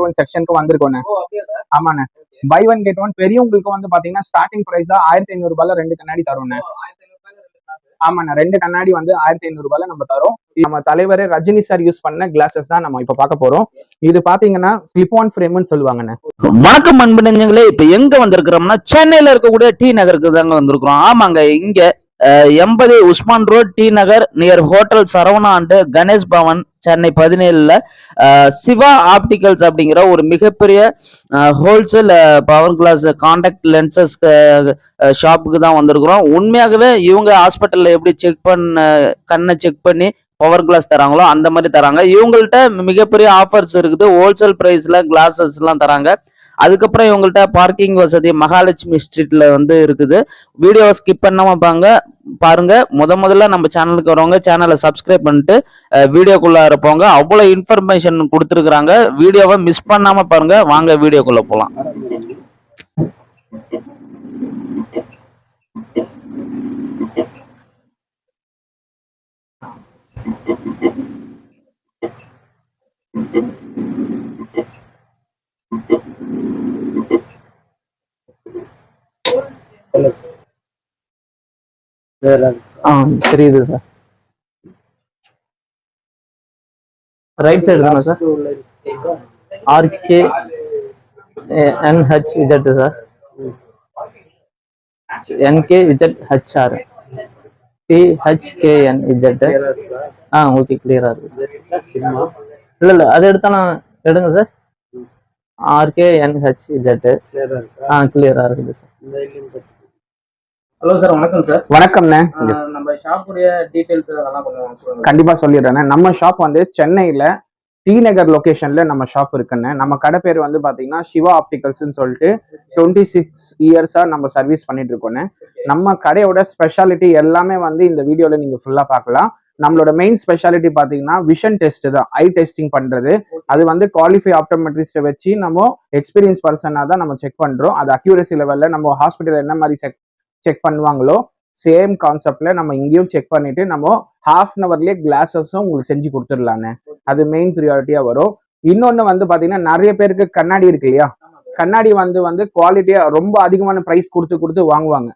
Get one செக்ஷனுக்கு வந்திருக்கோண்ணே. ஆமாண்ணே. By one get one பெரியவங்களுக்கு வந்து பாத்தீங்கன்னா ஸ்டார்டிங் பிரைஸா ஆயிரத்தி ஐநூறு ரூபாயில ரெண்டு கண்ணாடி கிளாஸ் ஆமாண்ணே ரெண்டு கண்ணாடி வந்து ஆயிரத்தி ஐநூறு ரூபாயில நம்ம தரோம். நம்ம தலைவர் ரஜினி சார் யூஸ் பண்ண கிளாஸஸ் தான் நம்ம இப்ப பார்க்க போறோம். இது பாத்தீங்கன்னா ஸ்லிப் ஆன் ஃப்ரேம்னு சொல்லுவாங்கண்ணே. வணக்கம் அன்பு நெஞ்சங்களே இப்ப எங்க வந்திருக்கிறோம்னா சென்னையில இருக்கக்கூடிய டி நகருக்கு தாங்க வந்திருக்கிறோம். ஆமாங்க இங்க எண்பது Usman road T Nagar near hotel Saravana and Ganesh Bhavan Chennai பதினேழுல சிவா ஆப்டிகல்ஸ் அப்படிங்கிற ஒரு மிகப்பெரிய wholesale power glass contact lenses ஷாப்புக்கு தான் வந்திருக்கிறோம். உண்மையாகவே இவங்க ஹாஸ்பிட்டலில் எப்படி செக் பண்ண கண்ணை செக் பண்ணி பவர் கிளாஸ் தராங்களோ அந்த மாதிரி தராங்க. இவங்கள்ட்ட மிகப்பெரிய ஆஃபர்ஸ் இருக்குது. ஹோல்சேல் ப்ரைஸில் கிளாஸஸ்லாம் தராங்க. அதுக்கப்புறம் இவங்கள்ட்ட பார்க்கிங் வசதி மகாலட்சுமி ஸ்ட்ரீட்ல வந்து இருக்குது. வீடியோவை ஸ்கிப் பண்ணாம பாங்க பாருங்க. முத முதல்ல நம்ம சேனலுக்கு வரவங்க சேனலை சப்ஸ்கிரைப் பண்ணிட்டு வீடியோக்குள்ள இருப்பவங்க அவ்வளோ இன்ஃபர்மேஷன் கொடுத்துருக்குறாங்க. வீடியோவை மிஸ் பண்ணாம பாருங்க. வாங்க வீடியோக்குள்ள போலாம். ஆ தெரியுது சார் ரைட் சைடு தானே sir RK NH EZ sir NK EZ HR DHKN EZ ஆ ஓகே கிளியரா இருக்கு. இல்ல இல்ல அது எடுத்தா நான் எடுங்க சார் ஆர்கே என்ஹெச் இஜெட் ஆ கிளியரா இருக்குது சார் ஹலோ சார் வணக்கம் சார். வணக்கம்ண்ணே. நம்ம ஷாப்புடைய டீடைல்ஸ் அதெல்லாம் கொஞ்சம் கண்டிப்பா சொல்லிடுறேன் நம்ம ஷாப் வந்து சென்னையில டி நகர் லொகேஷன்ல நம்ம ஷாப் இருக்குன்னு நம்ம கடை பேர் வந்து பாத்தீங்கன்னா சிவா ஆப்டிகல்ஸ்னு சொல்லிட்டு டுவெண்ட்டி சிக்ஸ் இயர்ஸா நம்ம சர்வீஸ் பண்ணிட்டு இருக்கோன்னு நம்ம கடையோட ஸ்பெஷாலிட்டி எல்லாமே வந்து இந்த வீடியோல நீங்க ஃபுல்லா பார்க்கலாம். நம்மளோட மெயின் ஸ்பெஷாலிட்டி பாத்தீங்கன்னா விஷன் டெஸ்ட் தான் ஐ டெஸ்டிங் பண்றது. அது வந்து குவாலிஃபை ஆப்டோமெட்ரிஸ்ட வச்சு நம்ம எக்ஸ்பீரியன்ஸ் பர்சனா தான் நம்ம செக் பண்றோம். அது அக்யூரசி லெவல்ல நம்ம ஹாஸ்பிட்டல் என்ன மாதிரி செக் செக் பண்ணுவாங்களோ சேம் கான்செப்ட்ல நம்ம இங்கேயும் செக் பண்ணிட்டு நம்ம ஹாஃப் அன் அவர்லயே கிளாஸஸும் உங்களுக்கு செஞ்சு கொடுத்துடலான்னு அது மெயின் ப்ரியாரிட்டியா வரும். இன்னொன்னு வந்து பாத்தீங்கன்னா நிறைய பேருக்கு கண்ணாடி இருக்கு இல்லையா? கண்ணாடி வந்து வந்து குவாலிட்டியா ரொம்ப அதிகமான பிரைஸ் கொடுத்து கொடுத்து வாங்குவாங்க.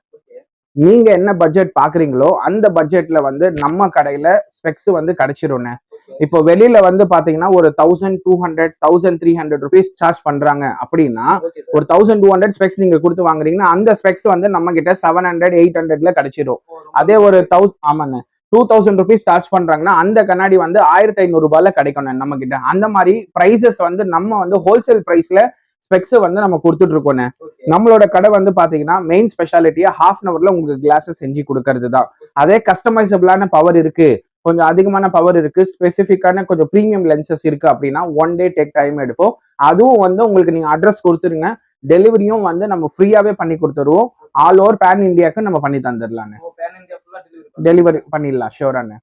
நீங்க என்ன பட்ஜெட் பாக்குறீங்களோ அந்த பட்ஜெட்ல வந்து நம்ம கடையில ஸ்பெக்ஸ் வந்து கிடைச்சிரும்ண்ணே இப்போ வெளியில வந்து பாத்தீங்கன்னா ஒரு thousand two hundred thousand three hundred rupees charge பண்றாங்க அப்படின்னா ஒரு தௌசண்ட் டூ ஹண்ட்ரட் ஸ்பெக்ஸ் நீங்க கொடுத்து வாங்குறீங்கன்னா அந்த ஸ்பெக்ஸ் வந்து நம்ம கிட்ட செவன் ஹண்ட்ரட் எயிட் ஹண்ட்ரட்ல கிடைச்சிரும். அதே ஒரு தௌசண்ட் ஆமாண்ணே டூ தௌசண்ட் ருபீஸ் சார்ஜ் பண்றாங்கன்னா அந்த கண்ணாடி வந்து ஆயிரத்தி ஐநூறு ரூபாயில கிடைக்கும் நம்ம கிட்ட அந்த மாதிரி பிரைசஸ் வந்து நம்ம வந்து ஹோல்சேல் பிரைஸ்ல ஸ்பெக்ஸ் வந்து நம்ம கொடுத்துட்டு இருக்கோண்ணே நம்மளோட கடை வந்து பாத்தீங்கன்னா மெயின் ஸ்பெஷாலிட்டியா ஹாஃப் அன் அவர்ல உங்களுக்கு கிளாஸஸ் செஞ்சு கொடுக்கறது தான் அதே கஸ்டமைசபிளான பவர் இருக்கு. கொஞ்சம் அதிகமான பவர் இருக்கு. ஸ்பெசிஃபிக்கான கொஞ்சம் ப்ரீமியம் லென்சஸ் இருக்கு அப்படின்னா ஒன் டே டேக் டைம் எடுப்போம். அதுவும் வந்து உங்களுக்கு நீங்க அட்ரஸ் கொடுத்துருங்க. டெலிவரியும் வந்து நம்ம ஃப்ரீயாவே பண்ணி கொடுத்துருவோம். ஆல் ஓவர் பேன் இந்தியாவுக்கு நம்ம பண்ணி தந்துடலான்னு டெலிவரி பண்ணிடலாம் ஷோரானு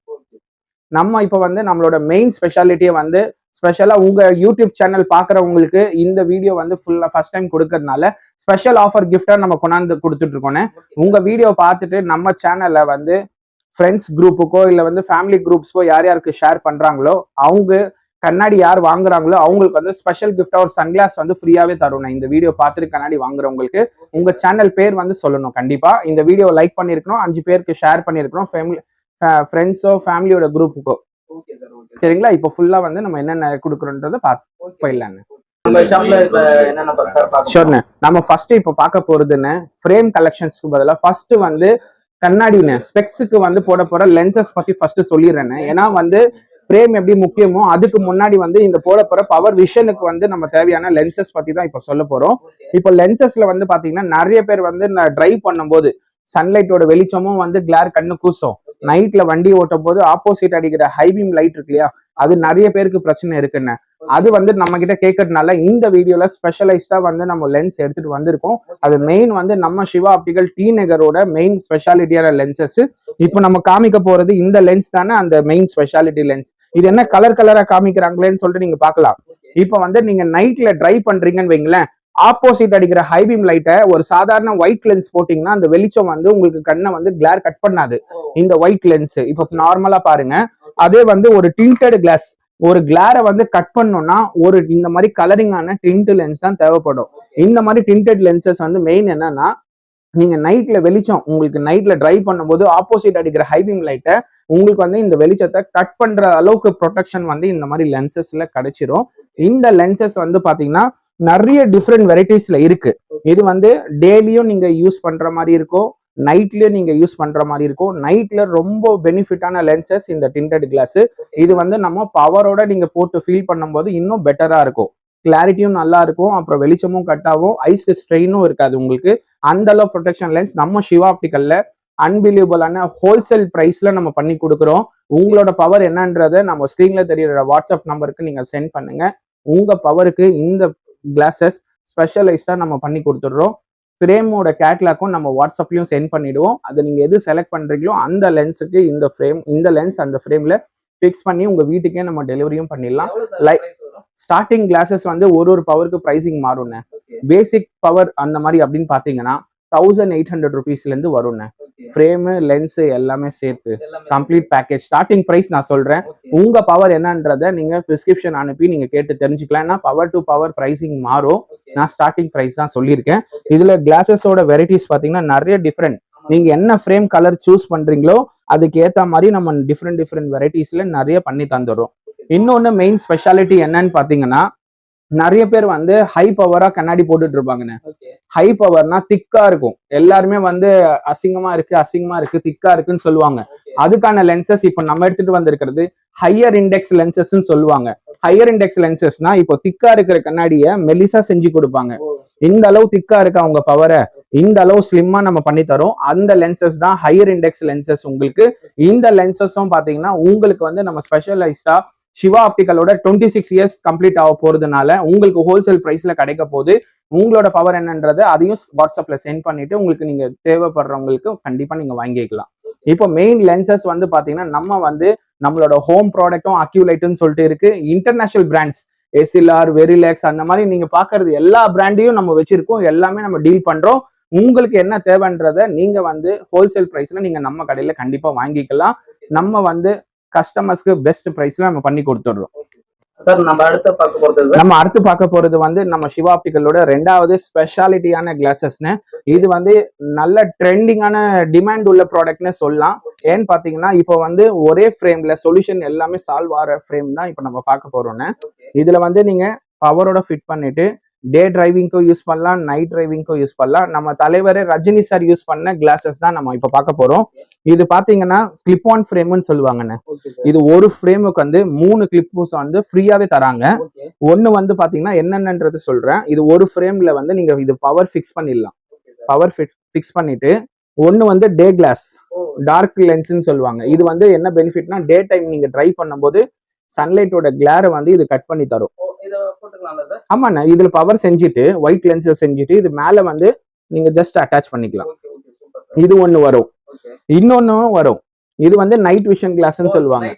நம்ம இப்போ வந்து நம்மளோட மெயின் ஸ்பெஷாலிட்டியை வந்து ஸ்பெஷலா உங்க யூடியூப் சேனல் பாக்குறவங்களுக்கு இந்த வீடியோ வந்து ஃபுல்லா ஃபர்ஸ்ட் டைம் கொடுக்கறதுனால ஸ்பெஷல் ஆஃபர் கிஃப்டா நம்ம கொண்டாந்து கொடுத்துட்டு இருக்கோண்ணே உங்க வீடியோ பார்த்துட்டு நம்ம சேனல்ல வந்து ஃப்ரெண்ட்ஸ் குரூப்புக்கோ இல்ல வந்து ஃபேமிலி குரூப்ஸ்க்கோ யார் யாருக்கு ஷேர் பண்றாங்களோ அவங்க கண்ணாடி யார் வாங்குறாங்களோ அவங்களுக்கு வந்து ஸ்பெஷல் கிஃப்டா ஒரு சன்கிளாஸ் வந்து ஃப்ரீயாவே தரும் நான் இந்த வீடியோ பார்த்துட்டு கண்ணாடி வாங்குறவங்களுக்கு உங்க சேனல் பேர் வந்து சொல்லணும். கண்டிப்பா இந்த வீடியோ லைக் பண்ணிருக்கணும் அஞ்சு பேருக்கு ஷேர் பண்ணிருக்கணும் ஃபேமிலி ஃப்ரெண்ட்ஸோ ஃபேமிலியோட குரூப்புக்கோ ஓகே சார் ஓகே சரிங்களா? இப்போ ஃபுல்லா வந்து நம்ம என்னென்ன கொடுக்குறோன்றத பார்த்து போயிடலாங்க. நம்ம ஃபர்ஸ்ட் இப்போ பார்க்க போறதுன்னு ஃப்ரேம் கலெக்ஷன்ஸ்க்கு பதிலா ஃபர்ஸ்ட் வந்து கண்ணாடிண்ணே ஸ்பெக்ஸுக்கு வந்து போட போற லென்சஸ் பத்தி ஃபர்ஸ்ட் சொல்லிடுறேன்னு. ஏன்னா வந்து ஃப்ரேம் எப்படி முக்கியமோ அதுக்கு முன்னாடி வந்து இந்த போட போற பவர் விஷனுக்கு வந்து நம்ம தேவையான லென்சஸ் பத்தி தான் இப்போ சொல்ல போறோம். இப்போ லென்சஸ்ல வந்து பாத்தீங்கன்னா நிறைய பேர் வந்து டிரைவ் பண்ணும்போது சன்லைட்டோட வெளிச்சமும் வந்து கிளார் கண்ணு கூசும். நைட்ல வண்டி ஓட்டும் போது ஆப்போசிட் அடிக்கிற ஹைபீம் லைட் இருக்கு இல்லையா? அது நிறைய பேருக்கு பிரச்சனை இருக்குன்னு. அது வந்து நம்ம கிட்ட கேட்கறதுனால இந்த வீடியோல ஸ்பெஷலைஸ்டா வந்து நம்ம லென்ஸ் எடுத்துட்டு வந்திருக்கோம். அது மெயின் வந்து நம்ம சிவா ஆப்டிகல் டி நகரோட மெயின் ஸ்பெஷாலிட்டியான லென்சஸ் இப்போ நம்ம காமிக்க போறது இந்த லென்ஸ் தானே அந்த மெயின் ஸ்பெஷாலிட்டி லென்ஸ் இது என்ன கலர் கலரா காமிக்கிறாங்களேன்னு சொல்லிட்டு நீங்க பாக்கலாம் இப்போ வந்து நீங்க நைட்ல ட்ரை பண்றீங்கன்னு வைங்களேன். ஆப்போசிட் அடிக்கிற ஹைபீம் லைட்டை ஒரு சாதாரண ஒயிட் லென்ஸ் போட்டீங்கன்னா அந்த வெளிச்சம் வந்து உங்களுக்கு கண்ணை வந்து கிளார் கட் பண்ணாது. இந்த ஒயிட் லென்ஸ் இப்போ நார்மலா பாருங்க. அதே வந்து ஒரு டிண்டட் கிளாஸ் ஒரு கிளாரை வந்து கட் பண்ணோம்னா ஒரு இந்த மாதிரி கலரிங்கான டிண்ட் லென்ஸ் தான் தேவைப்படும். இந்த மாதிரி டிண்டட் லென்சஸ் வந்து மெயின் என்னன்னா நீங்க நைட்ல வெளிச்சம் உங்களுக்கு நைட்ல டிரைவ் பண்ணும்போது ஆப்போசிட் அடிக்கிற ஹைபீம் லைட்டை உங்களுக்கு வந்து இந்த வெளிச்சத்தை கட் பண்ற அளவுக்கு ப்ரொடெக்ஷன் வந்து இந்த மாதிரி லென்சஸ்ல கிடைச்சிரும். இந்த லென்சஸ் வந்து பாத்தீங்கன்னா நிறைய டிஃப்ரெண்ட் வெரைட்டிஸ்ல இருக்கு. இது வந்து டெய்லியும் நீங்க யூஸ் பண்ற மாதிரி இருக்கும். நைட்லேயே நீங்கள் யூஸ் பண்ணுற மாதிரி இருக்கும். நைட்டில் ரொம்ப பெனிஃபிட்டான லென்சஸ் இந்த டிண்டட் கிளாஸ் இது வந்து நம்ம பவரோட நீங்கள் போட்டு ஃபீல் பண்ணும்போது இன்னும் பெட்டராக இருக்கும். கிளாரிட்டியும் நல்லா இருக்கும். அப்புறம் வெளிச்சமும் கட் ஆகும். ஐஸ்க்கு ஸ்ட்ரெயினும் இருக்காது உங்களுக்கு. அந்த அளவு ப்ரொடெக்ஷன் லென்ஸ் நம்ம சிவா ஆப்டிக்கல்ல அன்பிலீவபிளான ஹோல்சேல் ப்ரைஸ்ல நம்ம பண்ணி கொடுக்குறோம். உங்களோட பவர் என்னன்றதை நம்ம ஸ்க்ரீன்ல தெரியுற வாட்ஸ்அப் நம்பருக்கு நீங்க சென்ட் பண்ணுங்க. உங்க பவருக்கு இந்த கிளாஸஸ் ஸ்பெஷலைஸ்டா நம்ம பண்ணி கொடுத்துடுறோம். ஃப்ரேமோட கேட்லாக்கும் நம்ம வாட்ஸ்அப்லயும் சென்ட் பண்ணிடுவோம். அதை நீங்க எது செலக்ட் பண்றீங்களோ அந்த லென்ஸுக்கு இந்த ஃப்ரேம் இந்த லென்ஸ் அந்த ஃப்ரேம்ல ஃபிக்ஸ் பண்ணி உங்க வீட்டுக்கே நம்ம டெலிவரியும் பண்ணிடலாம். வரும்? ஸ்டார்டிங் கிளாஸஸ் வந்து ஒரு ஒரு பவருக்கு ப்ரைசிங் மாறும்ண்ணே. பேசிக் பவர் அந்த மாதிரி அப்படின்னு பாத்தீங்கன்னா தௌசண்ட் எயிட் ஹண்ட்ரட் ருபீஸ்ல இருந்து வரும்ண்ணே. ஃப்ரேமு லென்ஸ் எல்லாமே சேர்த்து கம்ப்ளீட் பேக்கேஜ் ஸ்டார்டிங் பிரைஸ் நான் சொல்றேன். ஓகே உங்க பவர் என்னன்றத நீங்க பிரிஸ்கிரிப்ஷன் அனுப்பி நீங்க கேட்டு தெரிஞ்சுக்கலாம். ஏன்னா பவர் டு பவர் பிரைசிங் மாறும். நான் ஸ்டார்டிங் பிரைஸ் தான் சொல்லியிருக்கேன். இதுல கிளாஸஸோட வெரைட்டிஸ் பாத்தீங்கன்னா நிறைய டிஃப்ரெண்ட் நீங்க என்ன ஃப்ரேம் கலர் சூஸ் பண்றீங்களோ அதுக்கு ஏத்த மாதிரி நம்ம டிஃப்ரெண்ட் டிஃப்ரெண்ட் வெரைட்டிஸ்ல நிறைய பண்ணி தந்துடுறோம். இன்னொன்னு மெயின் ஸ்பெஷாலிட்டி என்னன்னு பாத்தீங்கன்னா நிறைய பேர் வந்து ஹை பவரா கண்ணாடி போட்டுட்டு இருப்பாங்கண்ணே. ஹை பவர்னா திக்கா இருக்கும். எல்லாருமே வந்து அசிங்கமா இருக்கு அசிங்கமா இருக்கு திக்கா இருக்குன்னு சொல்லுவாங்க. அதுக்கான லென்சஸ் இப்போ நம்ம எடுத்துட்டு வந்திருக்கிறது ஹையர் இண்டெக்ஸ் லென்சஸ் சொல்லுவாங்க. ஹையர் இண்டெக்ஸ் லென்சஸ்னா இப்போ திக்கா இருக்கிற கண்ணாடியை மெலிசா செஞ்சு கொடுப்பாங்க. இந்த அளவு திக்கா இருக்கா உங்க பவரை இந்த அளவு ஸ்லிம்மா நம்ம பண்ணி தரோம். அந்த லென்சஸ் தான் ஹையர் இண்டெக்ஸ் லென்சஸ் உங்களுக்கு. இந்த லென்சஸும் பாத்தீங்கன்னா உங்களுக்கு வந்து நம்ம ஸ்பெஷலைஸ்டா சிவா ஆப்டிக்கலோட டுவெண்ட்டி சிக்ஸ் இயர்ஸ் கம்ப்ளீட் ஆக போறதுனால உங்களுக்கு ஹோல்சேல் ப்ரைஸ்ல கிடைக்க போகுது. உங்களோட பவர் என்னன்றது அதையும் வாட்ஸ்அப்ல சென்ட் பண்ணிட்டு உங்களுக்கு நீங்க தேவைப்படுறவங்களுக்கு கண்டிப்பா நீங்க வாங்கிக்கலாம். இப்போ மெயின் லென்சஸ் வந்து பாத்தீங்கன்னா நம்ம வந்து நம்மளோட ஹோம் ப்ராடக்ட்டும் அக்யூலைட்டும் சொல்லிட்டு இருக்கு. இன்டர்நேஷனல் பிராண்ட்ஸ் எஸ்எல்ஆர் வெரிலேக்ஸ் அந்த மாதிரி நீங்க பாக்குறது எல்லா பிராண்டையும் நம்ம வச்சிருக்கோம். எல்லாமே நம்ம டீல் பண்றோம். உங்களுக்கு என்ன தேவைன்றத நீங்க வந்து ஹோல்சேல் ப்ரைஸ்ல நீங்க நம்ம கடையில கண்டிப்பா வாங்கிக்கலாம். நம்ம வந்து கஸ்டமர்ஸ்க்கு பெஸ்ட் பிரைஸ்ல நம்ம பண்ணி கொடுத்துடுறோம். சார் நம்ம அடுத்து பார்க்க போறது நம்ம அடுத்து பார்க்க போறது வந்து நம்ம சிவா ஆப்டிக்கலோட ரெண்டாவது ஸ்பெஷாலிட்டியான கிளாஸஸ்னு இது வந்து நல்ல ட்ரெண்டிங்கான டிமாண்ட் உள்ள ப்ராடக்ட்னு சொல்லலாம். ஏன்னு பாத்தீங்கன்னா இப்போ வந்து ஒரே ஃப்ரேம்ல சொல்யூஷன் எல்லாமே சால்வ் ஆகிற ஃப்ரேம் தான் இப்போ நம்ம பார்க்க போறோம்னு. இதுல வந்து நீங்க பவரோட ஃபிட் பண்ணிட்டு டே டிரைவிங்க்கும் யூஸ் பண்ணலாம் நைட் டிரைவிங்க்கும் யூஸ் பண்ணலாம். நம்ம தலைவர் ரஜினி சார் யூஸ் பண்ண கிளாஸஸ் தான் நம்ம இப்போ பார்க்க போறோம். இது பாத்தீங்கன்னா ஸ்லிப் ஆன் ஃப்ரேம்னு சொல்லுவாங்கண்ணே. இது ஒரு ஃப்ரேமுக்கு வந்து மூணு கிளிப்ஸ் வந்து ஃப்ரீயாவே தராங்க. ஒன்னு வந்து பாத்தீங்கன்னா என்னென்னன்றது சொல்றேன். இது ஒரு ஃப்ரேம்ல வந்து நீங்க இது பவர் ஃபிக்ஸ் பண்ணிடலாம். பவர் ஃபிக்ஸ் பண்ணிட்டு ஒன்னு வந்து டே கிளாஸ் டார்க் லென்ஸ்னு சொல்லுவாங்க. இது வந்து என்ன பெனிஃபிட்னா டே டைம் நீங்க டிரைவ் பண்ணும்போது சன்லைட்டோட கிளாரை வந்து இது கட் பண்ணி தரும். ஆமாண்ணா இதுல பவர் செஞ்சுட்டு ஒயிட் லென்ஸை செஞ்சுட்டு இது மேல வந்து நீங்க ஜஸ்ட் அட்டாச் பண்ணிக்கலாம். இது ஒன்னு வரும். ஓகே இன்னொன்னும் வரும். இது வந்து நைட் விஷன் கிளாஸ்னு சொல்லுவாங்க.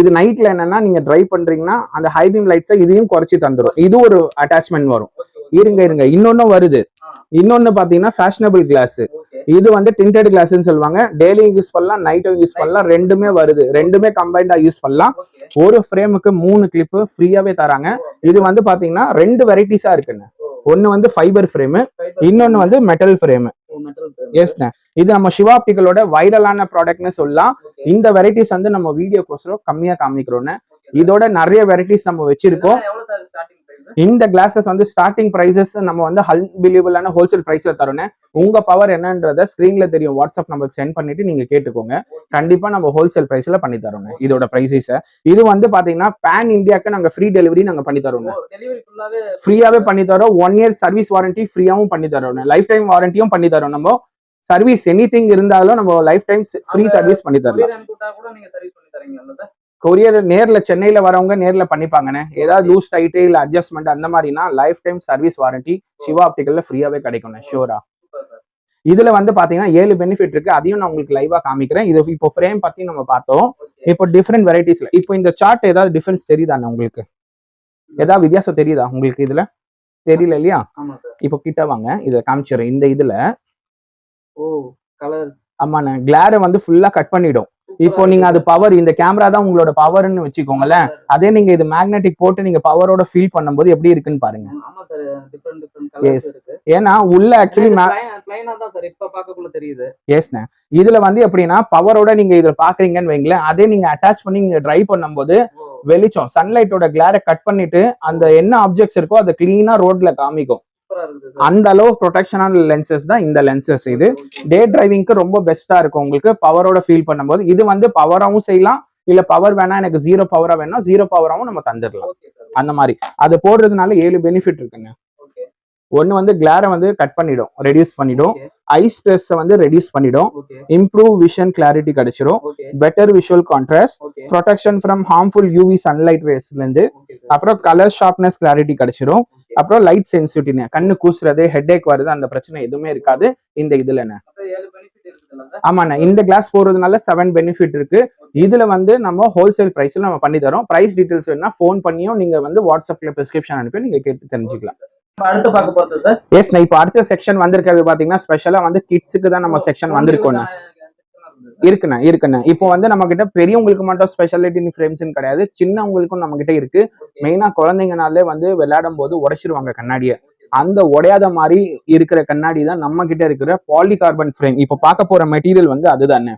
இது நைட்ல என்னன்னா நீங்க டிரைவ் பண்றீங்கன்னா அந்த ஹைபீம் லைட்ஸை இதையும் குறைச்சி தந்துரும். இது ஒரு அட்டாச்மெண்ட் வரும். இருங்க இருங்க. இன்னொன்னும் வருது. இன்னொன்னு பாத்தீங்கன்னா ஃபேஷனபிள் கிளாஸ் இது வந்து டிண்டட் கிளாஸ்னு சொல்லுவாங்க. டெய்லியும் யூஸ் பண்ணலாம் நைட்டும் யூஸ் பண்ணலாம் ரெண்டுமே வருது. ரெண்டுமே கம்பைண்டா யூஸ் பண்ணலாம். ஒரு ஃப்ரேமுக்கு மூணு கிளிப்பு ஃப்ரீயாவே தராங்க. இது வந்து பாத்தீங்கன்னா ரெண்டு வெரைட்டிஸா இருக்குங்க. ஒன்னு வந்து ஃபைபர் ஃப்ரேம் இன்னொன்னு வந்து மெட்டல் ஃப்ரேம் எஸ்ண்ணே இது நம்ம சிவா ஆப்டிக்கலோட வைரலான ப்ராடக்ட்னு சொல்லலாம். இந்த வெரைட்டிஸ் வந்து நம்ம வீடியோக்கோசரம் கம்மியா காமிக்கிறோன்னு இதோட நிறைய வெரைட்டிஸ் நம்ம வச்சிருக்கோம். இந்த கிளாஸஸ் வந்து ஸ்டார்டிங் பிரைசஸ் நம்ம வந்து அன்பிலீவபிளான ஹோல்சேல் பிரைஸ்ல தரோன்னு உங்க பவர் என்னன்றத ஸ்கிரீன்ல தெரியும். வாட்ஸ்அப் நம்பருக்கு சென்ட் பண்ணிட்டு நீங்க கேட்டுக்கோங்க. கண்டிப்பா நம்ம ஹோல்சேல் பிரைஸ்ல பண்ணி தரோங்க இதோட பிரைசஸ் இது வந்து பாத்தீங்கன்னா பேன் இந்தியாக்கு நாங்க ஃப்ரீ டெலிவரி நாங்க பண்ணி தரோங்க ஃப்ரீயாவே பண்ணி தரோம். ஒன் இயர் சர்வீஸ் வாரண்டி ஃப்ரீயாவும் பண்ணி தரோம் லைஃப் டைம் வாரண்டியும் பண்ணி தரோம். நம்ம சர்வீஸ் எனி இருந்தாலும் நம்ம லைஃப் டைம் ஃப்ரீ சர்வீஸ் பண்ணி தரலாம். கொரியர் நேர்ல சென்னையில வரவங்க நேர்ல பண்ணிப்பாங்கண்ணே. ஏதாவது லூஸ் டைட்டு இல்ல அட்ஜஸ்ட்மெண்ட் அந்த மாதிரினா life time service warranty Siva ஆப்டிக்கல்ல ஃப்ரீயாவே கிடைக்கும்ண்ணே. சார் இதுல வந்து பாத்தீங்கன்னா ஏழு பெனிஃபிட் இருக்கு. அதையும் நான் உங்களுக்கு லைவா காமிக்கிறேன். இது இப்போ ஃப்ரேம் பத்தி நம்ம பார்த்தோம். இப்போ டிஃப்ரெண்ட் வெரைட்டிஸ்ல இப்போ இந்த சார்ட் ஏதாவது டிஃபரன்ஸ் தெரியுதாண்ணே உங்களுக்கு? ஏதாவது வித்தியாசம் தெரியுதா உங்களுக்கு இதுல? தெரியல இல்லையா? இப்போ கிட்ட வாங்க. இதை காமிச்சிடுறேன். இந்த இதுல ஓ கலர் ஆமாண்ணே. கிளாரை வந்து ஃபுல்லா கட் பண்ணிடும். இப்போ நீங்க அது பவர் இந்த கேமரா தான் உங்களோட பவர்னு வச்சுக்கோங்களேன். அதே நீங்க இது மேக்னெட்டிக் போட்டு நீங்க பவரோட ஃபீல் பண்ணும்போது எப்படி இருக்குன்னு பாருங்க. இருக்கு. ஏன்னா உள்ள ஆக்சுவலி எஸ்ண்ணே இதுல வந்து எப்படின்னா பவரோட நீங்க இதுல பாக்குறீங்கன்னு வைங்களேன் அதே நீங்க அட்டாச் பண்ணி நீங்க டிரைவ் பண்ணும்போது வெளிச்சம் சன்லைட்டோட கிளாரை கட் பண்ணிட்டு அந்த என்ன ஆப்ஜெக்ட்ஸ் இருக்கோ அதை கிளீனா ரோட்ல காமிக்கும். அந்த அளவு ப்ரொடெக்ஷனான லென்சஸ் தான் இந்த லென்சஸ் இது. டே டிரைவிங்க்கு ரொம்ப பெஸ்டா இருக்கும் உங்களுக்கு. பவரோட ஃபீல் பண்ணும்போது. இது வந்து பவராவும் செய்யலாம். இல்ல பவர் வேணா எனக்கு ஜீரோ பவரா வேணா ஜீரோ பவராவும் நம்ம தந்துடலாம். அந்த மாதிரி. அது போடுறதுனால ஏழு பெனிஃபிட் இருக்குங்க. ஒன்னு வந்து கிளாரை வந்து கட் பண்ணிடும். ரெடியூஸ் பண்ணிடும். ஐ ஸ்ட்ரெஸ் வந்து ரெடியூஸ் பண்ணிடும். இம்ப்ரூவ் விஷன் கிளாரிட்டி கிடைச்சிரும். Okay better visual contrast protection from harmful UV sunlight ரேஸ்ல இருந்து. அப்புறம் கலர் ஷார்ப்னஸ் கிளாரிட்டி கிடைச்சிரும். அப்புறம் லைட் சென்சிட்டிவ்னு கண்ணு கூசுறது ஹெட்ஏக் வருது அந்த பிரச்சனை எதுவுமே இருக்காது. இந்த இதுல மொத்தம் ஏழு பெனிஃபிட் இருக்குதுல்ல சார் ஆமாண்ணா. இந்த கிளாஸ் போடுறதுனால செவன் பெனிஃபிட் இருக்கு. இதுல வந்து நம்ம ஹோல்சேல் பிரைஸ்ல நம்ம பண்ணி தரோம். பிரைஸ் டீடைல்ஸ் வேணா ஃபோன் பண்ணியும் நீங்க வந்து வாட்ஸ்அப்ல பிரிஸ்கிரிப்ஷன் அனுப்பி நீங்க கேட்டு தெரிஞ்சுக்கலாம். அடுத்து பார்க்க போறது சார் எஸ் நான் இப்போ அடுத்த செக்ஷன் வந்திருக்கிறது பாத்தீங்கன்னா ஸ்பெஷலா வந்து கிட்ஸுக்கு தான் நம்ம செக்ஷன் வந்திருக்கோம் இருக்குண்ணா இருக்குண்ணா. இப்போ வந்து நம்ம கிட்ட பெரியவங்களுக்கு மட்டும் ஸ்பெஷாலிட்டி ஃப்ரேம்ஸ்னு கிடையாது சின்னவங்களுக்கும் நம்ம கிட்ட இருக்கு மெயினா குழந்தைங்கனாலே வந்து விளையாடும் போது உடைச்சிருவாங்க கண்ணாடியை. அந்த உடையாத மாதிரி இருக்கிற கண்ணாடி தான் நம்ம கிட்ட இருக்கிற பாலிகார்பன் ஃப்ரேம் இப்போ பார்க்க போற மெட்டீரியல் வந்து அதுதானே.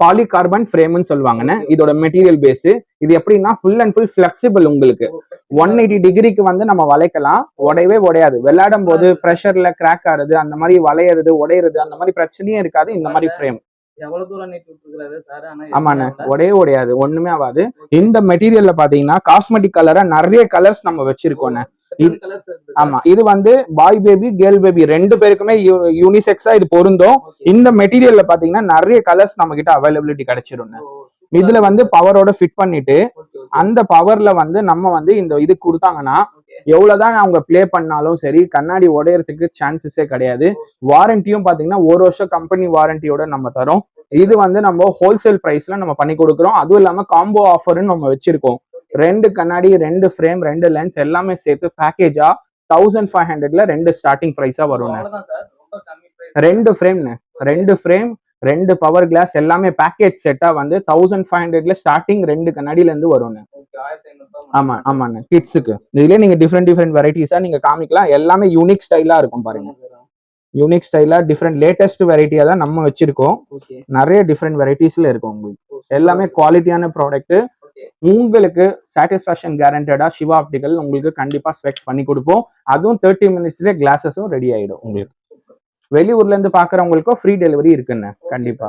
பாலிகார்பன் ஃப்ரேம்னு சொல்லுவாங்கண்ணே. இதோட மெட்டீரியல் பேஸ் இது எப்படின்னா ஃபுல் அண்ட் ஃபுல் ஃபிளெக்சிபிள் உங்களுக்கு. ஒன் எயிட்டி டிகிரிக்கு வந்து நம்ம வளைக்கலாம். உடையவே உடையாது. விளையாடும் போது ப்ரெஷர்ல கிராக் ஆகுறது அந்த மாதிரி வளையறது உடையறது அந்த மாதிரி பிரச்சனையே இருக்காது. இந்த மாதிரி ஃப்ரேம் எவ்வளவு தூரம் நீட்டி விட்டுருக்காரு சார் ஆனா ஆமாண்ணே உடையே உடையாது ஒண்ணுமே ஆகாது. இந்த மெட்டீரியல்ல பாத்தீங்கன்னா காஸ்மெட்டிக் கலரா நிறைய கலர்ஸ் நம்ம வச்சிருக்கோண்ணே. ஆமா இது வந்து பாய் பேபி கேர்ள் பேபி ரெண்டு பேருக்குமே யூனிசெக்ஸா இது பொருந்தும். இந்த மெட்டீரியல்ல பாத்தீங்கன்னா நிறைய கலர்ஸ் நம்ம கிட்ட அவைலபிலிட்டி கிடைச்சிரும் ஓ, இதுல வந்து பவரோட ஃபிட் பண்ணிட்டு அந்த பவர்ல வந்து நம்ம வந்து இந்த இது கொடுத்தாங்கன்னா. எவ்வளவுதான் அவங்க ப்ளே பண்ணாலும் சரி கண்ணாடி உடையறதுக்கு சான்சஸே கிடையாது. வாரண்டியும் பாத்தீங்கன்னா ஒரு வருஷம் கம்பெனி வாரண்டியோட நம்ம தரோம். இது வந்து நம்ம ஹோல்சேல் பிரைஸ்ல நம்ம பண்ணி கொடுக்குறோம். அதுவும் இல்லாம காம்போ ஆஃபர்னு நம்ம வச்சிருக்கோம். ரெண்டு கண்ணாடி ரெண்டு ஃப்ரேம் ரெண்டு லென்ஸ் எல்லாமே சேர்த்து பேக்கேஜா தௌசண்ட் ஃபைவ் ஹண்ட்ரட்ல ரெண்டு ஸ்டார்டிங் ப்ரைஸா வரும். ரெண்டு ஃப்ரேம்னு ரெண்டு ஃப்ரேம் ரெண்டு பவர் கிளாஸ் எல்லாமே பேக்கேஜ் செட்டா வந்து தௌசண்ட் ஃபைவ் ஹண்ட்ரட்ல ஸ்டார்டிங் ரெண்டு கண்ணாடில இருந்து வரும்னு. Okay, 1500 ரூபாய் ஆமா ஆமாண்ணே கிட்ஸுக்கு இதுலயே நீங்க டிஃப்ரெண்ட் டிஃப்ரெண்ட் வெரைட்டிஸா நீங்க காமிக்கலாம். எல்லாமே யூனிக் ஸ்டைலா இருக்கும் பாருங்க. யூனிக் ஸ்டைலா டிஃப்ரெண்ட் லேட்டஸ்ட் வெரைட்டியா தான் நம்ம வச்சிருக்கோம். நிறைய டிஃப்ரெண்ட் வெரைட்டிஸ்ல இருக்கும் உங்களுக்கு. எல்லாமே குவாலிட்டியான ப்ராடக்ட். உங்களுக்கு சாட்டிஸ்ஃபேக்ஷன் கேரண்டடா சிவா ஆப்டிக்கல் உங்களுக்கு கண்டிப்பா ஸ்பெக்ஸ் பண்ணி கொடுப்போம். அதுவும் தேர்ட்டி மினிட்ஸ்ல கிளாஸஸும் ரெடி ஆயிடும் உங்களுக்கு. வெளியூர்ல இருந்து பாக்குறவங்களுக்கும் ஃப்ரீ டெலிவரி இருக்குண்ணே கண்டிப்பா.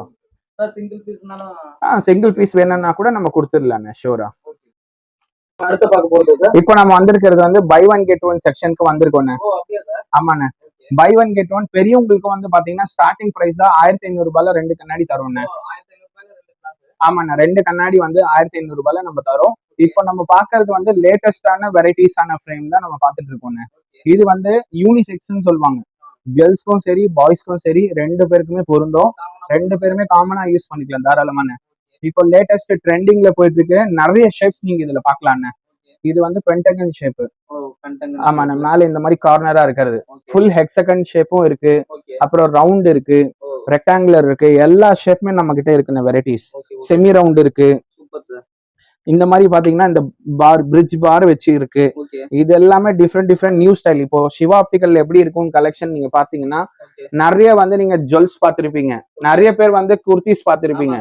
ஆ சிங்கிள் பீஸ் வேணும்னா கூட நம்ம கொடுத்துடலாண்ணே ஷோரா இப்போ நம்ம வந்திருக்கிறது வந்து பை ஒன் கெட் ஒன் செக்ஷனுக்கு வந்திருக்கோண்ணே ஆமாண்ணே. பை ஒன் கெட் ஒன் பெரியவங்களுக்கு வந்து பாத்தீங்கன்னா ஸ்டார்டிங் பிரைஸா ஆயிரத்தி ஐநூறு ரூபாயில ரெண்டு கண்ணாடி தரோண்ணே. ஆமாண்ணா ரெண்டு கண்ணாடி வந்து ஆயிரத்தி ஐநூறு ரூபாயில நம்ம தரோம். இப்போ நம்ம பாக்குறது வந்து லேட்டஸ்டான வெரைட்டிஸான ஃப்ரேம் தான் நம்ம பார்த்துட்டு இருக்கோம் இது வந்து யூனிசெக்ஸ்னு சொல்லுவாங்க. கேர்ள்ஸ்க்கும் சரி பாய்ஸ்க்கும் சரி ரெண்டு பேருக்குமே பொருந்தும். ரெண்டு பேருமே காமனா யூஸ் பண்ணிக்கலாம் தாராளமான. இப்போ லேட்டஸ்ட் ட்ரெண்டிங்ல போயிட்டு இருக்கு நிறைய ஷேப்ஸ் நீங்க இதுல பார்க்கலாம்ண்ணே. இது வந்து பென்டகன் ஷேப் ஓ கண்டங்க ஆமாண்ணே மேல இந்த மாதிரி கார்னரா இருக்கிறது. ஃபுல் ஹெக்ஸகன் ஷேப்பும் இருக்கு. அப்புறம் ரவுண்ட் இருக்கு. ரெக்டாங்குலர் இருக்கு. எல்லா ஷேப்புமே நம்ம கிட்ட இருக்குண்ணே வெரைட்டிஸ் செமி ரவுண்ட் இருக்கு. இந்த மாதிரி பாத்தீங்கன்னா இந்த பார் பிரிட்ஜ் பார் வச்சு இருக்கு. இது எல்லாமே டிஃப்ரெண்ட் டிஃப்ரெண்ட் நியூ ஸ்டைல் இப்போ சிவா ஆப்டிக்கல் எப்படி இருக்கும் கலெக்ஷன் நீங்க பாத்தீங்கன்னா நிறைய வந்து நீங்க ஜுவல்ஸ் பார்த்திருப்பீங்க. நிறைய பேர் வந்து குர்த்திஸ் பார்த்திருப்பீங்க.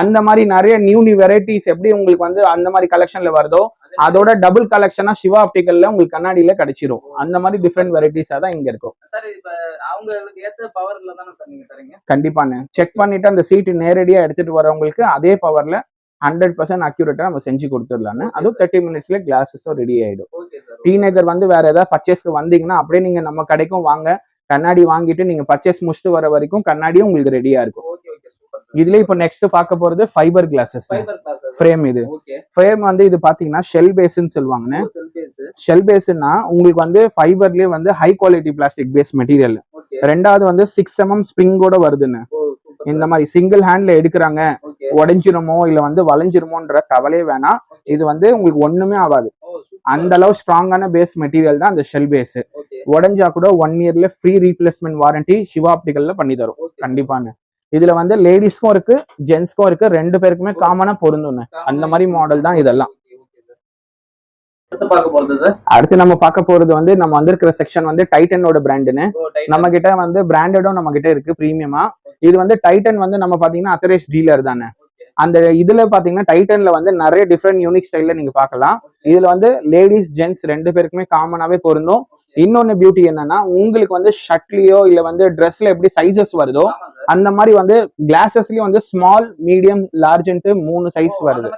அந்த மாதிரி நிறைய நியூ நியூ வெரைட்டிஸ் எப்படி உங்களுக்கு வந்து அந்த மாதிரி கலெக்ஷன்ல வருதோ அதோட டபுள் கலெக்ஷனா சிவா ஆப்டிக்கல்ல உங்களுக்கு கண்ணாடியில கிடைச்சிரும். அந்த மாதிரி டிஃப்ரெண்ட் வெரைட்டிஸா தான் இங்க இருக்கும். சார் இப்ப அவங்களுக்கு ஏத்த பவர்ல தானே சார் நீங்க தரீங்க கண்டிப்பாண்ணே செக் பண்ணிட்டு அந்த சீட்டு நேரடியா எடுத்துட்டு வரவங்களுக்கு அதே பவர்ல ஹண்ட்ரட் பர்சன்ட் அக்யூரேட்டா நம்ம செஞ்சு கொடுத்துடலான்னு. அதுவும் தேர்ட்டி மினிட்ஸ்ல கிளாஸஸும் ரெடி ஆயிடும். ஓகே சார் டி நகர் வந்து வேற ஏதாவது பர்ச்சேஸ்க்கு வந்தீங்கன்னா அப்படியே நீங்க நம்ம கடைக்கும் வாங்க. கண்ணாடி வாங்கிட்டு நீங்க பர்ச்சேஸ் முடிச்சுட்டு வர வரைக்கும் கண்ணாடியும் உங்களுக்கு ரெடியா இருக்கும். இதுல இப்போ நெக்ஸ்ட் பார்க்க போறது ஃபைபர் கிளாஸஸ் ஃப்ரேம் இது. ஃப்ரேம் வந்து இது பாத்தீங்கன்னா ஷெல் பேஸ்ன்னு சொல்லுவாங்கன்னு ஷெல் பேஸ்னா உங்களுக்கு வந்து ஃபைபர்லயே வந்து high quality plastic base material ரெண்டாவது வந்து சிக்ஸ் எம்எம் ஸ்ப்ரிங்கோட வருதுன்னு. சூப்பர் இந்த மாதிரி சிங்கிள் ஹேண்ட்ல எடுக்கிறாங்க. உடைஞ்சிருமோ இல்ல வந்து வளைஞ்சிருமோன்ற கவலையே வேணாம். இது வந்து உங்களுக்கு ஒண்ணுமே ஆகாது. அந்த அளவு ஸ்ட்ராங்கான பேஸ் மெட்டீரியல் தான் அந்த ஷெல் பேஸ் உடைஞ்சா கூட ஒன் இயர்ல ஃப்ரீ ரீப்ளேஸ்மெண்ட் வாரண்டி சிவா ஆப்டிக்கல்ல பண்ணி தரும். ஓகே கண்டிப்பான்னு இதுல வந்து லேடிஸ்க்கும் இருக்கு ஜென்ஸ்க்கும் இருக்கு ரெண்டு பேருக்குமே காமனா பொருந்தும் அந்த மாதிரி மாடல் தான் இதெல்லாம். அடுத்து நம்ம பார்க்க போறது வந்து நம்ம வந்திருக்கிற செக்ஷன் வந்து டைட்டனோட பிராண்டுன்னு நம்ம கிட்ட வந்து பிராண்டடும் நம்ம கிட்ட இருக்கு பிரீமியமா இது வந்து டைட்டன் வந்து நம்ம பாத்தீங்கன்னா அத்தரைஸ் டீலர் தானே. அந்த இதுல பாத்தீங்கன்னா டைட்டன்ல வந்து நிறைய டிஃப்ரெண்ட் யூனிக் ஸ்டைல்ல நீங்க பார்க்கலாம். இதுல வந்து லேடிஸ் ஜென்ட்ஸ் ரெண்டு பேருக்குமே காமனாவே பொருந்தும். இன்னொன்னு பியூட்டி என்னன்னா உங்களுக்கு வந்து ஷர்ட்லயோ இல்ல வந்து ட்ரெஸ்ல எப்படி சைசஸ் வருதோ அந்த மாதிரி வந்து கிளாஸஸ்லயும் வந்து ஸ்மால் மீடியம் லார்ஜ்ன்ட்டு மூணு சைஸ் வருது.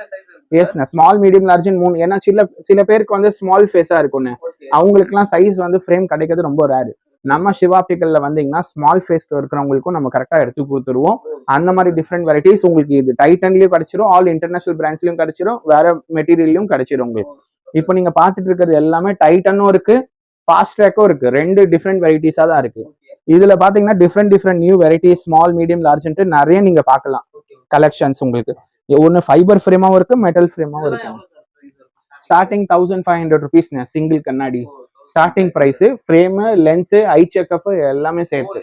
எஸ் ஸ்மால் மீடியம் லார்ஜ் மூணு. ஏன்னா சில சில பேருக்கு வந்து ஸ்மால் ஃபேஸா இருக்கும்னு. அவங்களுக்குலாம் சைஸ் வந்து ஃப்ரேம் கிடைக்கிறது ரொம்ப ரேரு நம்ம சிவாப்டிக்கல்ல வந்தீங்கன்னா ஸ்மால் ஃபேஸ்க்கு இருக்கிறவங்களுக்கும் நம்ம கரெக்டா எடுத்து கொடுத்துருவோம். அந்த மாதிரி டிஃப்ரெண்ட் வெரைட்டிஸ் உங்களுக்கு இது டைட்டன்லயும் கிடைச்சிரும் ஆல் இன்டர்நேஷனல் பிராண்ட்ஸ்லயும் கிடைச்சிரும் வேற மெட்டீரியல்லையும் கிடைச்சிரும் உங்களுக்கு. இப்போ நீங்க பார்த்துட்டு இருக்கிறது எல்லாமே டைட்டனும் இருக்கு ஃபாஸ்ட் ட்ராக்கும் இருக்கு. ரெண்டு டிஃப்ரெண்ட் வெரைட்டிஸா தான் இருக்கு. இதுல பாத்தீங்கன்னா different different new varieties small medium லார்ஜ்ன்ட்டு நிறைய நீங்க பார்க்கலாம். கலெக்ஷன்ஸ் உங்களுக்கு. ஒன்னு ஃபைபர் ஃப்ரேமாவும் இருக்கு மெட்டல் ஃப்ரேமாவும் இருக்கு. Starting thousand five hundred rupees single கண்ணாடி. Starting price frame lens eye checkup எல்லாமே சேர்த்து.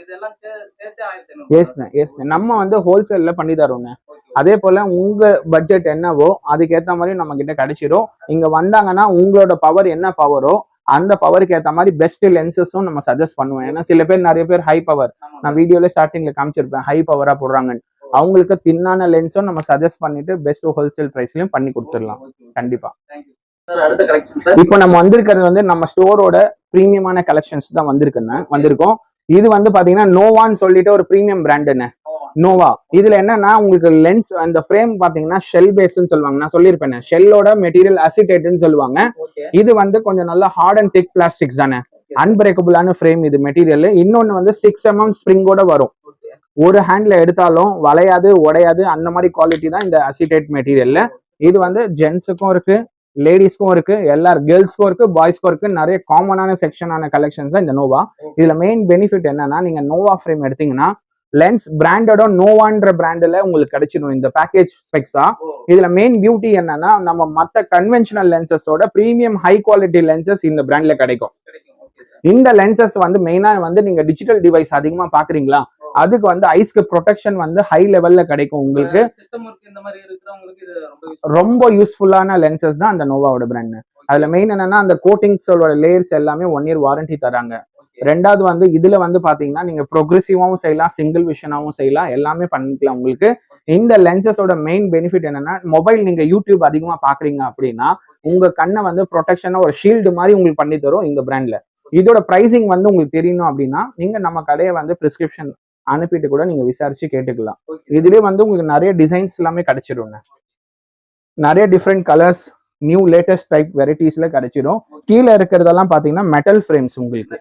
எஸ்ண்ணே எஸ்ண்ணே நம்ம வந்து ஹோல்சேல்ல பண்ணி தரோங்க அதே போல உங்க பட்ஜெட் என்னவோ அதுக்கேத்த மாதிரி நம்ம கிட்ட கிடைச்சிரும். இங்க வந்தாங்கன்னா உங்களோட பவர் என்ன பவரோ அந்த பவருக்கு ஏத்த மாதிரி பெஸ்ட் லென்சஸும் நம்ம சஜஸ்ட் பண்ணுவோம். ஏன்னா சில பேர் நிறைய பேர் ஹை பவர். நான் வீடியோல ஸ்டார்டிங்ல காமிச்சிருப்பேன். ஹை பவரா போடுறாங்கன்னு. அவங்களுக்கு தின்னான லென்ஸும் நம்ம சஜஸ்ட் பண்ணிட்டு பெஸ்ட் ஹோல்சேல் பிரைஸ்லயும் பண்ணி கொடுத்துடலாம். கண்டிப்பா. இப்போ நம்ம வந்திருக்கிறது வந்து நம்ம ஸ்டோரோட ப்ரீமியமான கலெக்ஷன்ஸ் தான் வந்திருக்குன்னு வந்திருக்கோம். இது வந்து பாத்தீங்கன்னா நோவான்னு சொல்லிட்டு ஒரு ப்ரீமியம் பிராண்டுன்னு நோவா இதுல என்னன்னா உங்களுக்கு லென்ஸ் அந்த ஃப்ரேம் பாத்தீங்கன்னா ஷெல் பேஸ்ன்னு சொல்லுவாங்க. நான் சொல்லியிருப்பேன் ஷெல்லோட மெட்டீரியல் அசிட்டேட்னு சொல்லுவாங்க. இது வந்து கொஞ்சம் நல்ல ஹார்ட் அண்ட் திக் பிளாஸ்டிக்ஸ் தானே. அன்பிரேக்கபிளான ஃப்ரேம் இது மெட்டீரியல் இன்னொன்னு வந்து சிக்ஸ் எம்எம் ஸ்ப்ரிங்கோட வரும். ஒரு ஹேண்ட்ல எடுத்தாலும் வளையாது உடையாது அந்த மாதிரி குவாலிட்டி தான் இந்த அசிட்டேட் மெட்டீரியல்ல இது வந்து ஜென்ஸுக்கும் இருக்கு. லேடிஸ்க்கும் இருக்கு எல்லா கேர்ள்ஸ்க்கும் இருக்கு பாய்ஸ்க்கும் இருக்கு நிறைய காமனான செக்ஷனான கலெக்ஷன்ஸ் தான் இந்த நோவா இதுல மெயின் பெனிஃபிட் என்னன்னா நீங்க நோவா ஃப்ரேம் எடுத்தீங்கன்னா லென்ஸ் பிராண்டடோ நோவான்ற பிராண்ட்ல உங்களுக்கு கிடைச்சிடும் இந்த பேக்கேஜ் ஸ்பெக்ஸா இதுல மெயின் பியூட்டி என்னன்னா நம்ம மத்த கன்வென்ஷனல் லென்சஸோட பிரீமியம் ஹை குவாலிட்டி லென்சஸ் இந்த பிராண்ட்ல கிடைக்கும். இந்த லென்சஸ் வந்து மெயினா வந்து நீங்க டிஜிட்டல் டிவைஸ் அதிகமா பாக்குறீங்களா? அதுக்கு வந்து ஐஸ்க்கு ப்ரொடெக்ஷன் வந்து ஹை லெவல்ல கிடைக்கும் உங்களுக்கு. ரொம்ப யூஸ்ஃபுல்லான லென்சஸ் தான் அந்த நோவாவோட பிராண்ட் அதுல மெயின் என்னன்னா அந்த கோட்டிங்ஸோட லேயர்ஸ் எல்லாமே ஒன் இயர் வாரண்டி தராங்க. ரெண்டாவது வந்து இதுல வந்து பாத்தீங்கன்னா நீங்க ப்ரோக்ரெசிவாவும் செய்யலாம் சிங்கிள் விஷனாவும் செய்யலாம் எல்லாமே பண்ணிக்கலாம் உங்களுக்கு. இந்த லென்சஸோட மெயின் பெனிஃபிட் என்னன்னா மொபைல் நீங்க யூடியூப் அதிகமா பாக்குறீங்க அப்படின்னா உங்க கண்ணை வந்து ப்ரொடெக்ஷனா ஒரு ஷீல்டு மாதிரி உங்களுக்கு பண்ணி தரும் இந்த பிராண்ட்ல இதோட பிரைசிங் வந்து உங்களுக்கு தெரியணும் அப்படின்னா நீங்க நம்ம கடையை வந்து பிரிஸ்கிரிப்ஷன் அனுப்பிட்டு கூட நீங்க விசாரிச்சு கேட்டுக்கலாம். இதுலயே வந்து உங்களுக்கு நிறைய டிசைன்ஸ் எல்லாமே கிடைச்சிருங்க நிறைய different colours new latest type வெரைட்டிஸ்ல கிடைச்சிடும். கீழே இருக்கிறதெல்லாம் பாத்தீங்கன்னா மெட்டல் ஃப்ரேம்ஸ் உங்களுக்கு.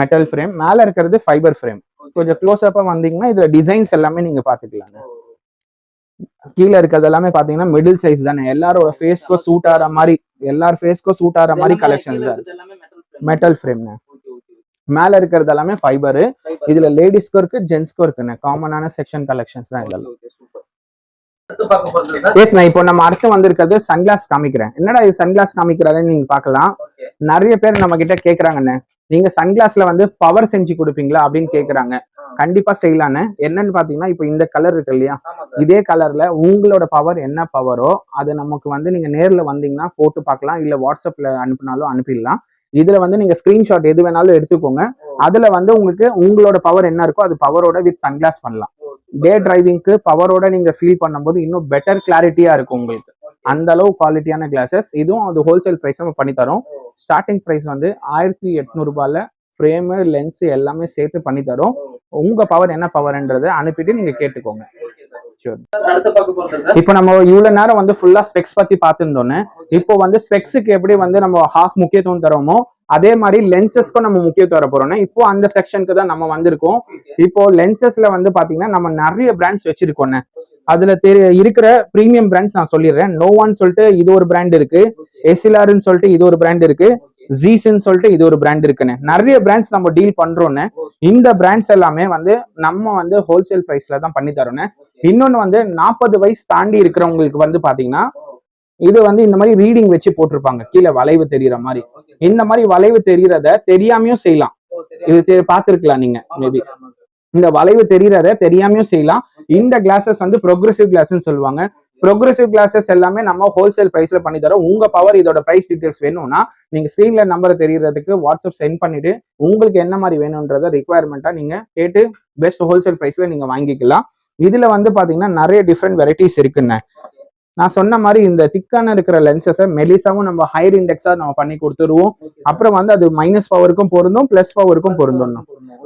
மெட்டல் ஃப்ரேம் மேல இருக்கிறது ஃபைபர் ஃப்ரேம் கொஞ்சம் க்ளோஸ் அப்பா வந்தீங்கன்னா இதுல டிசைன்ஸ் எல்லாமே நீங்க பாத்துக்கலாங்க கீழே இருக்கிறது எல்லாமே பாத்தீங்கன்னா மிடில் சைஸ் தானே. எல்லாரோட ஃபேஸ்க்கும் சூட் ஆகிற மாதிரி எல்லார் ஃபேஸ்க்கும் சூட் ஆகிற மாதிரி கலெக்ஷன்ஸ் தான். Metal okay. மேல இருக்கிறது எல்லாமே ஃபைபர். இதுல லேடிஸ்க்கும் இருக்கு ஜென்ஸ்க்கும் இருக்குண்ணே காமனான செக்ஷன் கலெக்ஷன்ஸ் தான் இதெல்லாம். எஸ் நான் இப்போ நம்ம அடுத்து வந்திருக்கிறது சன்கிளாஸ் காமிக்கிறேன். என்னடா இது சன்கிளாஸ் காமிக்கிறாருன்னு நீங்க பார்க்கலாம். ஓகே நிறைய பேர் நம்ம கிட்ட கேக்குறாங்கண்ணே. நீங்க சன்கிளாஸ்ல வந்து பவர் செஞ்சு கொடுப்பீங்களா அப்படின்னு கேக்குறாங்க. கண்டிப்பா செய்யலான்னு என்னன்னு பாத்தீங்கன்னா இப்போ இந்த கலர் இருக்கு இல்லையா? இதே கலர்ல உங்களோட பவர் என்ன பவரோ அது நமக்கு வந்து நீங்க நேர்ல வந்தீங்கன்னா போட்டு பார்க்கலாம். இல்ல வாட்ஸ்அப்ல அனுப்புனாலும் அனுப்பிடலாம். இதுல வந்து நீங்க ஸ்கிரீன்ஷாட் எது வேணாலும் எடுத்துக்கோங்க. அதுல வந்து உங்களுக்கு உங்களோட பவர் என்ன இருக்கோ அது பவரோட வித் சன்கிளாஸ் பண்ணலாம். டே டிரைவிங்க்கு பவரோட நீங்க ஃபீல் பண்ணும்போது இன்னும் பெட்டர் கிளாரிட்டியா இருக்கும் உங்களுக்கு. அந்த அளவு குவாலிட்டியான கிளாஸஸ் இதுவும் அது ஹோல்சேல் பிரைஸ் நம்ம பண்ணி தரோம். ஸ்டார்டிங் பிரைஸ் வந்து ஆயிரத்தி எட்நூறு ரூபாயில ஃப்ரேமு லென்ஸ் எல்லாமே சேர்த்து பண்ணி தரோம். உங்க பவர் என்ன பவர்ன்றதை அனுப்பிட்டு நீங்க கேட்டுக்கோங்க. சார். இப்போ நம்ம இவ்வளவு நேரம் வந்து ஃபுல்லா ஸ்பெக்ஸ் பத்தி பார்த்துருந்தோன்னு இப்போ வந்து ஸ்பெக்ஸுக்கு எப்படி வந்து நம்ம ஹாஃப் முக்கியத்துவம் தரோமோ அதே மாதிரி லென்சஸ்க்கும் நம்ம முக்கியத்துவம் தர போறோம்னா இப்போ அந்த செக்ஷனுக்கு தான் நம்ம வந்திருக்கோம். இப்போ லென்சஸ்ல வந்து பாத்தீங்கன்னா நம்ம நிறைய பிராண்ட்ஸ் வச்சிருக்கோண்ணே அதுல தெரி இருக்கிற பிரீமியம் பிராண்ட்ஸ் நான் சொல்லிடுறேன். நோவான்னு சொல்லிட்டு இது ஒரு பிராண்ட் இருக்கு. எஸ்எல்ஆர்னு சொல்லிட்டு இது ஒரு பிராண்ட் இருக்கு. ஜீஸ்ன்னு சொல்லிட்டு இது ஒரு பிராண்ட் இருக்குன்னு. நிறைய பிராண்ட்ஸ் நம்ம டீல் பண்றோம்னு இந்த பிராண்ட்ஸ் எல்லாமே வந்து நம்ம வந்து ஹோல்சேல் பிரைஸ்ல தான் பண்ணி தரோம்னு இன்னொன்னு வந்து நாற்பது வயசு தாண்டி இருக்கிறவங்களுக்கு வந்து பாத்தீங்கன்னா இது வந்து இந்த மாதிரி ரீடிங் வச்சு போட்டிருப்பாங்க. கீழே வளைவு தெரியற மாதிரி. இந்த மாதிரி வளைவு தெரியறத தெரியாமையும் செய்யலாம். இது தெ- நீங்க? மேபி இந்த வளைவு தெரியறத தெரியாமையும் செய்யலாம். இந்த கிளாஸஸ் வந்து ப்ரோக்ரஸிவ் கிளாஸ்னு சொல்லுவாங்க. ப்ரோக்ரஸிவ் கிளாஸஸ் எல்லாமே நம்ம ஹோல்சேல் ப்ரைஸ்ல பண்ணி தரோம். உங்க பவர் இதோட பிரைஸ் டீடைல்ஸ் வேணும்னா நீங்க ஸ்க்ரீன்ல நம்பர் தெரியறதுக்கு வாட்ஸ்அப் சென்ட் பண்ணிட்டு உங்களுக்கு என்ன மாதிரி வேணும்ன்றத ரிக்குவயர்மெண்ட்டா நீங்க கேட்டு பெஸ்ட் ஹோல்சேல் ப்ரைஸ்ல நீங்க வாங்கிக்கலாம். இதுல வந்து பாத்தீங்கன்னா நிறைய டிஃப்ரெண்ட் வெரைட்டிஸ் இருக்குண்ணே நான் சொன்ன மாதிரி இந்த திக்கான இருக்கிற லென்சஸை மெலிசாவும் நம்ம ஹையர் இண்டெக்ஸா நம்ம பண்ணி கொடுத்துருவோம். அப்புறம் வந்து அது மைனஸ் பவருக்கும் பொருந்தும் பிளஸ் பவருக்கும் பொருந்தும்.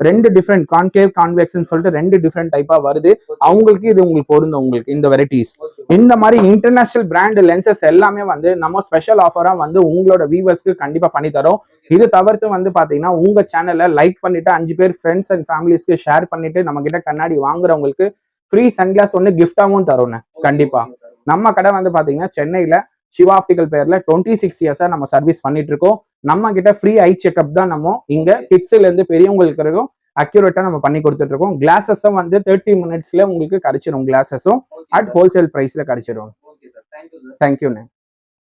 ரெண்டு டிஃப்ரெண்ட் கான்கேவ் கான்வெக்ஸ்னு சொல்லிட்டு ரெண்டு டிஃப்ரெண்ட் டைப்பா வருது. அவங்களுக்கு இது உங்களுக்கு பொருந்தும் உங்களுக்கு இந்த வெரைட்டிஸ் இந்த மாதிரி இன்டர்நேஷனல் பிராண்ட் லென்சஸ் எல்லாமே வந்து நம்ம ஸ்பெஷல் ஆஃபரா வந்து உங்களோட வியூவர்ஸ்க்கு கண்டிப்பா பண்ணி தரோம். இது தவிர்த்து வந்து பாத்தீங்கன்னா உங்க சேனலை லைக் பண்ணிட்டு அஞ்சு பேர் ஃப்ரெண்ட்ஸ் அண்ட் ஃபேமிலிஸ்க்கு ஷேர் பண்ணிட்டு நம்ம கிட்ட கண்ணாடி வாங்குறவங்களுக்கு ஃப்ரீ சன்கிளாஸ் ஒன்று கிஃப்டாவும் தரோண்ணே. கண்டிப்பா. நம்ம கடை வந்து பாத்தீங்கன்னா சென்னையில சிவா ஆப்டிக்கல் பேர்ல டுவெண்ட்டி சிக்ஸ் இயர்ஸா நம்ம சர்வீஸ் பண்ணிட்டு இருக்கோம் நம்ம கிட்ட ஃப்ரீ ஐ செக்அப் தான் நம்ம இங்க கிட்ஸ்ல இருந்து பெரியவங்களுக்கு வரைக்கும் அக்யூரேட்டா நம்ம பண்ணி கொடுத்துட்டு இருக்கோம் கிளாஸஸும் வந்து தேர்ட்டி மினிட்ஸ்ல உங்களுக்கு கிடைச்சிரும் கிளாஸஸும் அட் ஹோல்சேல் பிரைஸ்ல சார் தேங்க்யூண்ணே